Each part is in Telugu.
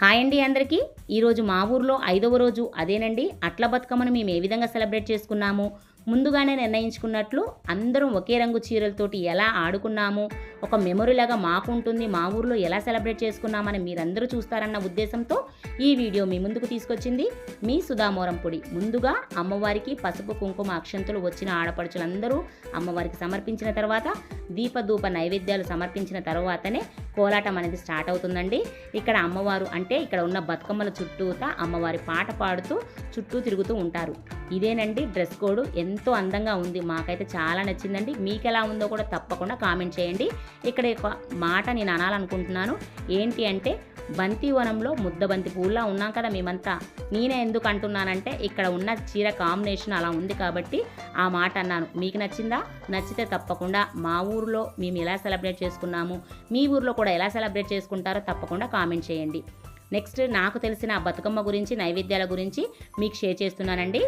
హాయ్ అండి అందరికీ. ఈరోజు మా ఊర్లో ఐదవ రోజు. అదేనండి అట్ల బతుకమ్మను మేము ఏ విధంగా సెలబ్రేట్ చేసుకున్నాము? ముందుగానే నిర్ణయించుకున్నట్లు అందరం ఒకే రంగు చీరలతోటి ఎలా ఆడుకున్నాము? ఒక మెమొరీలాగా మాకు ఉంటుంది మా ఊర్లో ఎలా సెలబ్రేట్ చేసుకున్నామని మీరందరూ చూస్తారన్న ఉద్దేశంతో ఈ వీడియో మీ ముందుకు తీసుకొచ్చింది మీ సుధామోరం పొడి. ముందుగా అమ్మవారికి పసుపు కుంకుమ అక్షంతులు వచ్చిన ఆడపడుచులందరూ అమ్మవారికి సమర్పించిన తర్వాత దీపధూప నైవేద్యాలు సమర్పించిన తర్వాతనే కోలాటం అనేది స్టార్ట్ అవుతుందండి. ఇక్కడ అమ్మవారు అంటే ఇక్కడ ఉన్న బతుకమ్మల చుట్టూతా అమ్మవారి పాట పాడుతూ చుట్టూ తిరుగుతూ ఉంటారు. ఇదేనండి డ్రెస్ కోడ్. ఎంతో అందంగా ఉంది. మాకైతే చాలా నచ్చిందండి. మీకు ఎలా ఉందో కూడా తప్పకుండా కామెంట్ చేయండి. ఇక్కడ మాట నేను అనాలనుకుంటున్నాను. ఏంటి అంటే బంతి వనంలో ముద్ద బంతి పూల్లా ఉన్నాం కదా మేమంతా. నేనే ఎందుకు అంటున్నానంటే ఇక్కడ ఉన్న చీర కాంబినేషన్ అలా ఉంది కాబట్టి ఆ మాట అన్నాను. మీకు నచ్చిందా? నచ్చితే తప్పకుండా మా ఊర్లో మేము ఎలా సెలబ్రేట్ చేసుకున్నాము మీ ఊర్లో కూడా ఎలా సెలబ్రేట్ చేసుకుంటారో తప్పకుండా కామెంట్ చేయండి. నెక్స్ట్ నాకు తెలిసిన బతుకమ్మ గురించి నైవేద్యాల గురించి మీకు షేర్ చేస్తున్నానండి.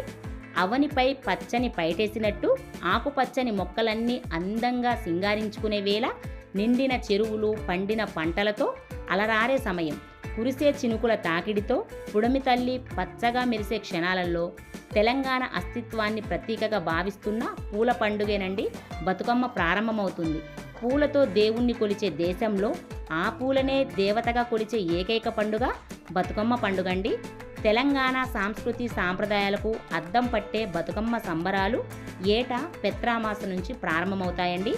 అవనిపై పచ్చని పైటేసినట్టు ఆకుపచ్చని మొక్కలన్నీ అందంగా సింగారించుకునే వేళ నిండిన చెరువులు పండిన పంటలతో అలరారే సమయం. కురిసే చినుకుల తాకిడితో పుడమి తల్లి పచ్చగా మెరిసే క్షణాలలో తెలంగాణ అస్తిత్వాన్ని ప్రతీకగా భావిస్తున్న పూల పండుగేనండి బతుకమ్మ ప్రారంభమవుతుంది. పూలతో దేవుణ్ణి కొలిచే దేశంలో ఆ పూలనే దేవతగా కొలిచే ఏకైక పండుగ బతుకమ్మ పండుగ అండి తెలంగాణ సాంస్కృతి సాంప్రదాయాలకు అద్దం పట్టే బతుకమ్మ సంబరాలు ఏటా పెత్రామాస నుంచి ప్రారంభమవుతాయండి.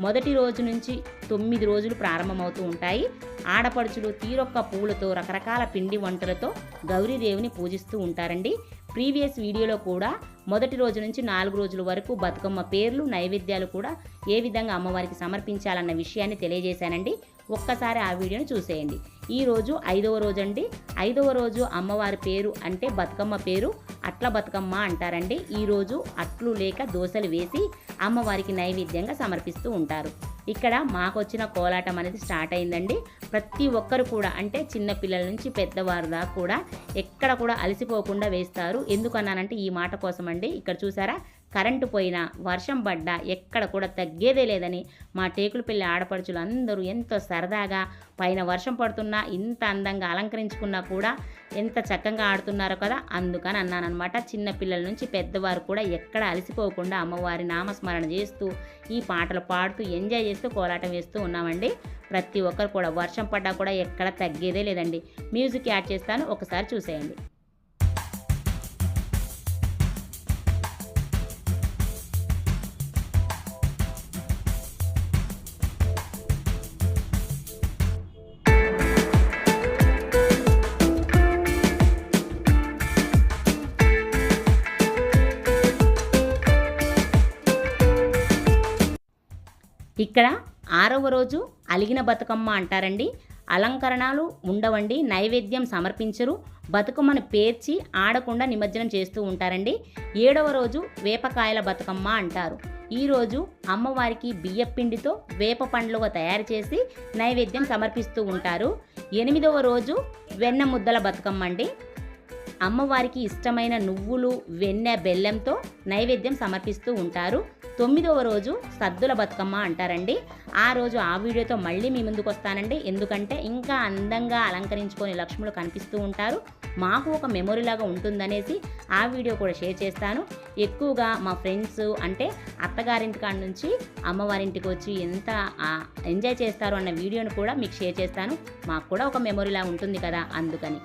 మొదటి రోజు నుంచి తొమ్మిది రోజులు ప్రారంభమవుతూ ఉంటాయి. ఆడపడుచులు తీరొక్క పూలతో రకరకాల పిండి వంటలతో గౌరీదేవిని పూజిస్తూ ఉంటారండి. ప్రీవియస్ వీడియోలో కూడా మొదటి రోజు నుంచి నాలుగు రోజుల వరకు బతుకమ్మ పేర్లు నైవేద్యాలు కూడా ఏ విధంగా అమ్మవారికి సమర్పించాలన్న విషయాన్ని తెలియజేశానండి. ఒక్కసారి ఆ వీడియోని చూసేయండి. ఈ రోజు ఐదవ రోజు అండి ఐదవ రోజు అమ్మవారి పేరు అంటే బతుకమ్మ పేరు. అట్ల బతుకమ్మ అంటారండి. ఈరోజు అట్లు లేక దోశలు వేసి అమ్మవారికి నైవేద్యంగా సమర్పిస్తూ ఉంటారు. ఇక్కడ మాకు వచ్చిన కోలాటం అనేది స్టార్ట్ అయిందండి. ప్రతి ఒక్కరు కూడా అంటే చిన్న పిల్లల నుంచి పెద్దవారు దాకా కూడా ఎక్కడ కూడా అలసిపోకుండా వేస్తారు. ఎందుకన్నానంటే ఈ మాట కోసం అండి ఇక్కడ చూసారా? కరెంటు పోయినా వర్షం పడ్డా ఎక్కడ కూడా తగ్గేదే లేదని మా టేకులపల్లి ఆడపడుచులు అందరూ ఎంతో సరదాగా పైన వర్షం పడుతున్నా ఇంత అందంగా అలంకరించుకున్నా కూడా ఎంత చక్కగా ఆడుతున్నారో కదా అందుకని అన్నానమాట చిన్న పిల్లల నుంచి పెద్దవారు కూడా ఎక్కడ అలసిపోకుండా అమ్మవారి నామస్మరణ చేస్తూ ఈ పాటలు పాడుతూ ఎంజాయ్ చేస్తూ కోలాటం వేస్తూ ఉన్నామండి. ప్రతి ఒక్కరు కూడా వర్షం పడ్డా కూడా ఎక్కడ తగ్గేదే లేదండి. మ్యూజిక్ యాడ్ చేస్తాను ఒకసారి చూసేయండి. ఇక్కడ ఆరవ రోజు అలిగిన బతుకమ్మ అంటారండి. అలంకరణలు ఉండవండి నైవేద్యం సమర్పించరు బతుకమ్మను పేర్చి ఆడకుండా నిమజ్జనం చేస్తూ ఉంటారండి. ఏడవ రోజు వేపకాయల బతుకమ్మ అంటారు. ఈరోజు అమ్మవారికి బియ్యపిండితో వేప పండ్లుగా తయారు చేసి నైవేద్యం సమర్పిస్తూ ఉంటారు. ఎనిమిదవ రోజు వెన్న ముద్దల బతుకమ్మ అండి. అమ్మవారికి ఇష్టమైన నువ్వులు వెన్నె బెల్లంతో నైవేద్యం సమర్పిస్తూ ఉంటారు. తొమ్మిదవ రోజు సద్దుల బతుకమ్మ అంటారండి. ఆ రోజు ఆ వీడియోతో మళ్ళీ మీ ముందుకు వస్తానండి. ఎందుకంటే ఇంకా అందంగా అలంకరించుకొని లక్ష్ములు కనిపిస్తూ ఉంటారు. మాకు ఒక మెమొరీలాగా ఉంటుందనేసి ఆ వీడియో కూడా షేర్ చేస్తాను. ఎక్కువగా మా ఫ్రెండ్స్ అంటే అత్తగారింటి కాడ నుంచి అమ్మవారింటికి వచ్చి ఎంత ఎంజాయ్ చేస్తారు అన్న వీడియోను కూడా మీకు షేర్ చేస్తాను. మాకు కూడా ఒక మెమొరీలా ఉంటుంది కదా అందుకని.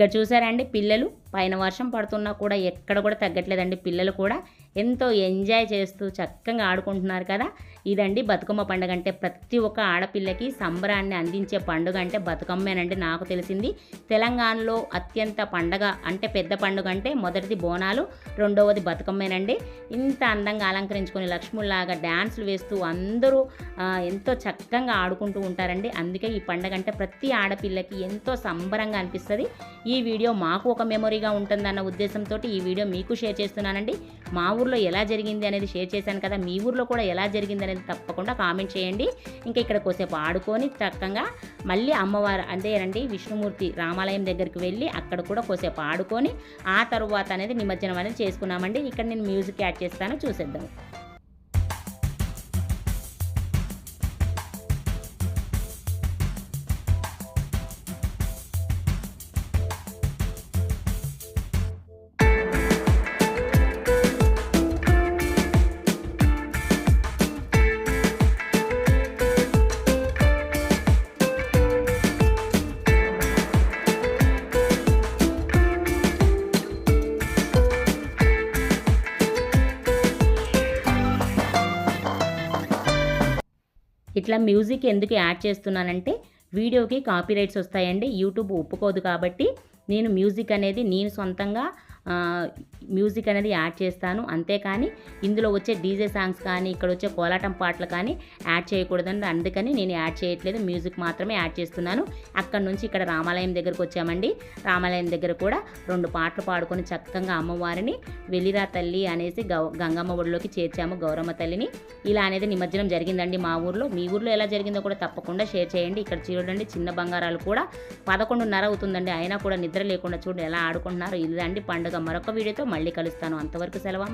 ఇక్కడ చూసారండి పిల్లలు పైన వర్షం పడుతున్నా కూడా ఎక్కడ కూడా తగ్గట్లేదండి పిల్లలు కూడా ఎంతో ఎంజాయ్ చేస్తూ చక్కగా ఆడుకుంటున్నారు కదా? ఇదండి బతుకమ్మ పండుగ అంటే ప్రతి ఒక్క ఆడపిల్లకి సంబరాన్ని అందించే పండుగ అంటే బతుకమ్మేనండి నాకు తెలిసింది. తెలంగాణలో అత్యంత పండగ అంటే పెద్ద పండుగ అంటే మొదటిది బోనాలు రెండవది బతుకమ్మేనండి. ఇంత అందంగా అలంకరించుకొని లక్ష్ముల్లాగా డ్యాన్సులు వేస్తూ అందరూ ఎంతో చక్కగా ఆడుకుంటూ ఉంటారండి. అందుకే ఈ పండగ అంటే ప్రతి ఆడపిల్లకి ఎంతో సంబరంగా అనిపిస్తుంది. ఈ వీడియో మాకు ఒక మెమొరీగా ఉంటుందన్న ఉద్దేశంతో ఈ వీడియో మీకు షేర్ చేస్తున్నానండి. మా ఊర్లో ఎలా జరిగింది అనేది షేర్ చేశాను కదా మీ ఊర్లో కూడా ఎలా జరిగింది అనేది తప్పకుండా కామెంట్ చేయండి. ఇంకా ఇక్కడ కోసేపు ఆడుకొని చక్కగా మళ్ళీ అమ్మవారు అంతేనండి విష్ణుమూర్తి రామాలయం దగ్గరికి వెళ్ళి అక్కడ కూడా కోసేపు ఆడుకొని ఆ తరువాత అనేది నిమజ్జనం అనేది చేసుకున్నామండి. ఇక్కడ నేను మ్యూజిక్ యాడ్ చేస్తాను చూసేద్దాం. ఇట్లా మ్యూజిక్ ఎందుకు యాడ్ చేస్తున్నానంటే వీడియోకి కాపీరైట్స్ వస్తాయండి యూట్యూబ్ ఒప్పుకోదు కాబట్టి నేను మ్యూజిక్ అనేది నేను సొంతంగా మ్యూజిక్ అనేది యాడ్ చేస్తాను. అంతేకాని ఇందులో వచ్చే డీజే సాంగ్స్ కానీ ఇక్కడ వచ్చే కోలాటం పాటలు కానీ యాడ్ చేయకూడదండి. అందుకని నేను యాడ్ చేయట్లేదు. మ్యూజిక్ మాత్రమే యాడ్ చేస్తున్నాను. అక్కడ నుంచి ఇక్కడ రామాలయం దగ్గరకు వచ్చామండి. రామాలయం దగ్గర కూడా రెండు పాటలు పాడుకొని చక్కగా అమ్మవారిని వెలిరా తల్లి అనేసి గౌ గంగమ్మ ఒడిలోకి చేర్చాము గౌరమ్మ తల్లిని. ఇలా అనేది నిమజ్జనం జరిగిందండి మా ఊర్లో. మీ ఊర్లో ఎలా జరిగిందో కూడా తప్పకుండా షేర్ చేయండి. ఇక్కడ చూడండి చిన్న బంగారాలు కూడా పదకొండున్నర అవుతుందండి. అయినా కూడా నిద్ర లేకుండా చూడండి ఎలా ఆడుకుంటున్నారు. ఇదండి పండుగ మరొక వీడియోతో మళ్ళీ కలుస్తాను. అంతవరకు సెలవు